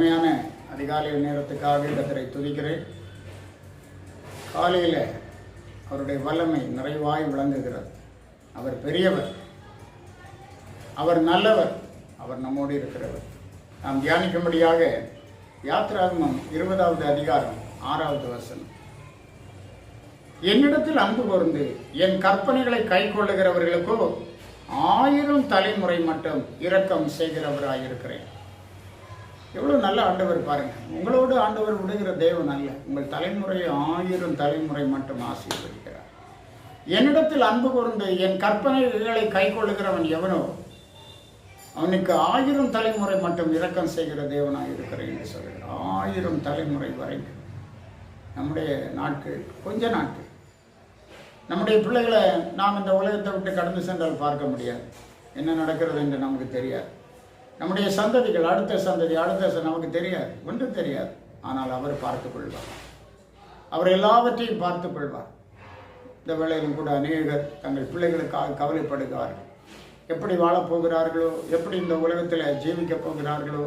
கிருபைகளுக்காக கத்தரை துதிக்கிறேன். காலையில் அவருடைய வல்லமை நிறைவாய் விளங்குகிறது. அவர் பெரியவர். அவர் நல்லவர். அவர் நம்மோடு இருக்கிறவர். நாம் தியானிக்கும்படியாக யாத்ராகமம் இருபதாவது அதிகாரம் ஆறாவது வசனம். என்னிடத்தில் அன்பு பொருந்து என் கற்பனைகளை கை கொள்ளுகிறவர்களுக்கோ ஆயிரம் தலைமுறை மட்டும் இரக்கம் செய்கிறவராயிருக்கிறேன். எவ்வளோ நல்ல ஆண்டவர் பாருங்கள் உங்களோடு ஆண்டவர் விடுகிற தேவன் அல்ல. உங்கள் தலைமுறையை ஆயிரம் தலைமுறை மட்டும் ஆசீர்வதிக்கிறார். என்னிடத்தில் அன்பு கூர்ந்து என் கற்பனைகளை கை கொள்ளுகிறவன் எவனோ அவனுக்கு ஆயிரம் தலைமுறை மட்டும் இரக்கம் செய்கிற தேவனாக இருக்கிறேன் என்று சொல்கிறார் ஆயிரம் தலைமுறை வரைக்கும் நம்முடைய நாட்கள் கொஞ்ச நாட்கள். நம்முடைய பிள்ளைகளை நாம் இந்த உலகத்தை விட்டு கடந்து சென்றால் பார்க்க முடியாது. என்ன நடக்கிறது என்று நமக்கு தெரியாது. நம்முடைய சந்ததிகள் அடுத்த சந்ததி அடுத்த நமக்கு தெரியாது ஒன்றும் தெரியாது. ஆனால் அவர் பார்த்துக் கொள்வார். அவர் எல்லாவற்றையும் பார்த்துக் கொள்வார். இந்த வேளையிலும் கூட அநேகர் தங்கள் பிள்ளைகளுக்காக கவலைப்படுகிறார்கள். எப்படி வாழப்போகிறார்களோ எப்படி இந்த உலகத்தில் ஜீவிக்கப் போகிறார்களோ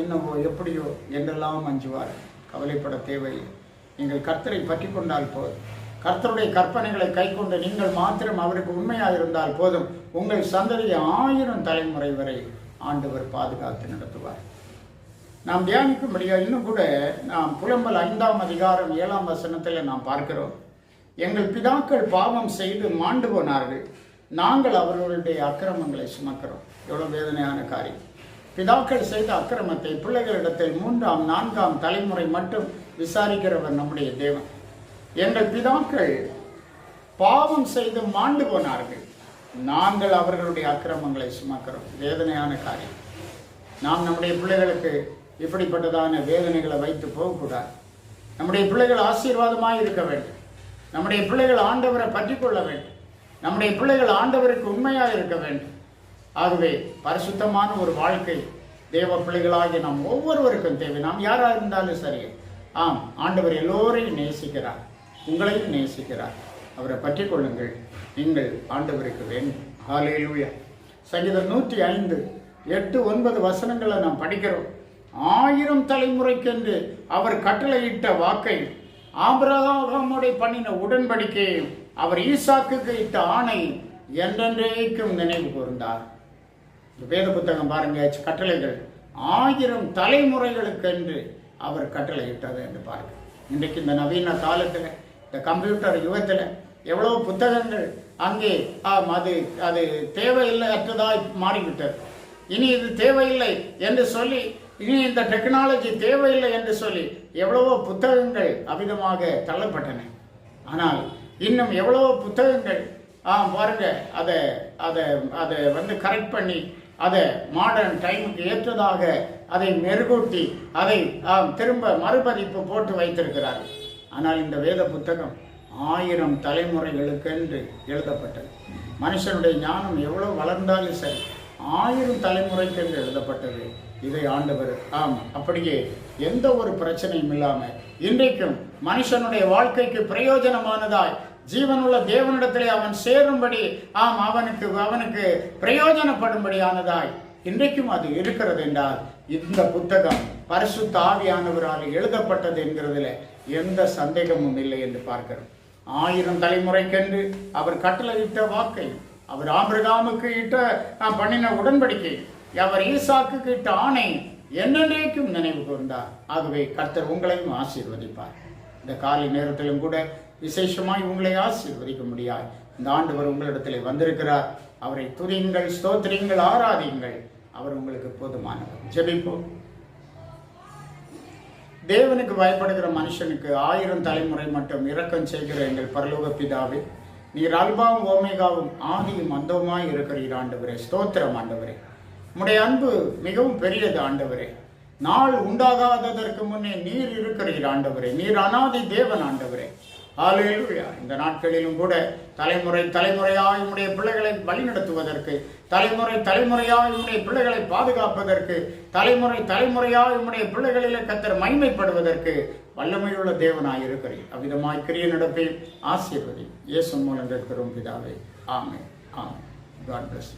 என்னவோ எப்படியோ என்றெல்லாம் அஞ்சுவார். கவலைப்பட தேவையில்லை. நீங்கள் கர்த்தரை பற்றி கொண்டால் போதும். கர்த்தருடைய கற்பனைகளை கைக்கொண்டு நீங்கள் மாத்திரம் அவருக்கு உண்மையாக இருந்தால் போதும். உங்கள் சந்ததியை ஆயிரம் தலைமுறை வரை ஆண்டவர் பாதுகாத்து நடத்துவார். நாம் தியானிக்கும்படியா இன்னும் கூட நாம் புலம்பல் ஐந்தாம் அதிகாரம் ஏழாம் வசனத்தில் நாம் பார்க்கிறோம். எங்கள் பிதாக்கள் பாவம் செய்து மாண்டு போனார்கள். நாங்கள் அவர்களுடைய அக்கிரமங்களை சுமக்கிறோம். எவ்வளோ வேதனையான காரியம். பிதாக்கள் செய்த அக்கிரமத்தை பிள்ளைகளிடத்தில் மூன்றாம் நான்காம் தலைமுறை மட்டும் விசாரிக்கிறவர் நம்முடைய தேவன். எங்கள் பிதாக்கள் பாவம் செய்து மாண்டு போனார்கள். நாங்கள் அவர்களுடைய அக்கிரமங்களை சுமக்கிறோம். வேதனையான காரியம். நாம் நம்முடைய பிள்ளைகளுக்கு இப்படிப்பட்டதான வேதனைகளை வைத்து போகக்கூடாது. நம்முடைய பிள்ளைகள் ஆசீர்வாதமாக இருக்க வேண்டும். நம்முடைய பிள்ளைகள் ஆண்டவரை பற்றி கொள்ள வேண்டும். நம்முடைய பிள்ளைகள் ஆண்டவருக்கு உண்மையாக இருக்க வேண்டும். ஆகவே பரிசுத்தமான ஒரு வாழ்க்கை தேவ பிள்ளைகளாகிய நாம் ஒவ்வொருவருக்கும் தேவை. நாம் யாராக இருந்தாலும் சரி. ஆம் ஆண்டவர் எல்லோரையும் நேசிக்கிறார். உங்களையும் நேசிக்கிறார். அவரை பற்றி கொள்ளுங்கள். நீங்கள் ஆண்டவருக்கு வேண்டும். ஹalleluya. சங்கீதம் நூற்றி ஐந்து எட்டு ஒன்பது வசனங்களை நாம் படிக்கிறோம். ஆயிரம் தலைமுறைக்கென்று அவர் கட்டளையிட்ட வாக்கை ஆபிரகாமோட பண்ணின உடன்படிக்கையும் அவர் ஈசாக்குக்கு இட்ட ஆணை என்றென்றைக்கும் நினைவு கூர்ந்தார். இந்த வேத புத்தகம் பாருங்க கட்டளைகள். ஆயிரம் தலைமுறைகளுக்கென்று அவர் கட்டளையிட்டது என்று பாருங்க இன்றைக்கு இந்த நவீன காலத்தில் இந்த கம்ப்யூட்டர் யுகத்தில் எவ்வளவு புத்தகங்கள் அங்கே ஆம், அது அது தேவையில்லை அற்றதாய் மாறிவிட்டது. இனி இது தேவையில்லை என்று சொல்லி இனி இந்த டெக்னாலஜி தேவையில்லை என்று சொல்லி எவ்வளவோ புத்தகங்கள் அமிதமாக தள்ளப்பட்டன. ஆனால் இன்னும் எவ்வளவோ புத்தகங்கள் ஆ பாருங்க அதை அதை அதை வந்து கரெக்ட் பண்ணி அதை மாடர்ன் டைமுக்கு ஏற்றதாக அதை மெருகூட்டி அதை ஆம், திரும்ப மறுபதிப்பு போட்டு வைத்திருக்கிறார்கள். ஆனால் இந்த வேத புத்தகம் ஆயிரம் தலைமுறைகளுக்கென்று எழுதப்பட்டது. மனுஷனுடைய ஞானம் எவ்வளவு வளர்ந்தாலும் சரி ஆயிரம் தலைமுறைக்கென்று எழுதப்பட்டது. இதை ஆண்டவர் ஆம் அப்படியே எந்த ஒரு பிரச்சனையும் இல்லாமல் இன்றைக்கும் மனுஷனுடைய வாழ்க்கைக்கு பிரயோஜனமானதாய் ஜீவனுள்ள தேவனிடத்திலே அவன் சேரும்படி ஆம் அவனுக்கு அவனுக்கு பிரயோஜனப்படும்படியானதாய் இன்றைக்கும் அது இருக்கிறது என்றால் இந்த புத்தகம் பரிசு தாவியானவரால் எழுதப்பட்டது என்கிறதுல எந்த சந்தேகமும் இல்லை என்று பார்க்கிறோம். ஆயிரம் தலைமுறைக்கென்று அவர் கட்டளையிட்ட வாக்கை அவர் ஆபிரகாமுக்கு இட்ட நான் பண்ணின உடன்படிக்கை அவர் ஈசாக்கு இட்ட ஆணை என்னென்றைக்கும் நினைவு கூர்ந்தார். ஆகவே கர்த்தர் உங்களையும் ஆசீர்வதிப்பார். இந்த காலை நேரத்திலும் கூட விசேஷமாய் உங்களை ஆசீர்வதிக்க முடியாது இந்த ஆண்டவர் உங்களிடத்தில் வந்திருக்கிறார். அவரை துதியுங்கள் ஸ்தோத்திரியுங்கள் ஆராதியுங்கள். அவர் உங்களுக்கு போதுமானவர். ஜெபிப்போம். தேவனுக்கு பயப்படுகிற மனுஷனுக்கு ஆயிரம் தலைமுறை மட்டும் இரக்கம் செய்கிற எங்கள் பரலோக பிதாவே நீர் அல்பாவும் ஓமேகாவும் ஆதியும் அந்தவுமாய் இருக்கிறீர் ஆண்டவரே. ஸ்தோத்திரம் ஆண்டவரே. உடைய அன்பு மிகவும் பெரியது ஆண்டவரே. நாள் உண்டாகாததற்கு முன்னே நீர் இருக்கிறீர் ஆண்டவரே. நீர் அனாதி தேவன் ஆண்டவரே. ஆலையிலுயா இந்த நாட்களிலும் கூட தலைமுறை தலைமுறையாக உம்முடைய பிள்ளைகளை வழிநடத்துவதற்கு தலைமுறை தலைமுறையாக உம்முடைய பிள்ளைகளை பாதுகாப்பதற்கு தலைமுறை தலைமுறையாக உம்முடைய பிள்ளைகளிலே கத்தர் மைமைப்படுவதற்கு வல்லமையுள்ள தேவனாய் இருக்கிறேன் அவ்விதமாய் கிரிய நடப்பேன் ஆசீர்வதி இயேசு மூலம் கேட்கிறோம் பிதாவே. ஆமே ஆமே காட் பிளஸ்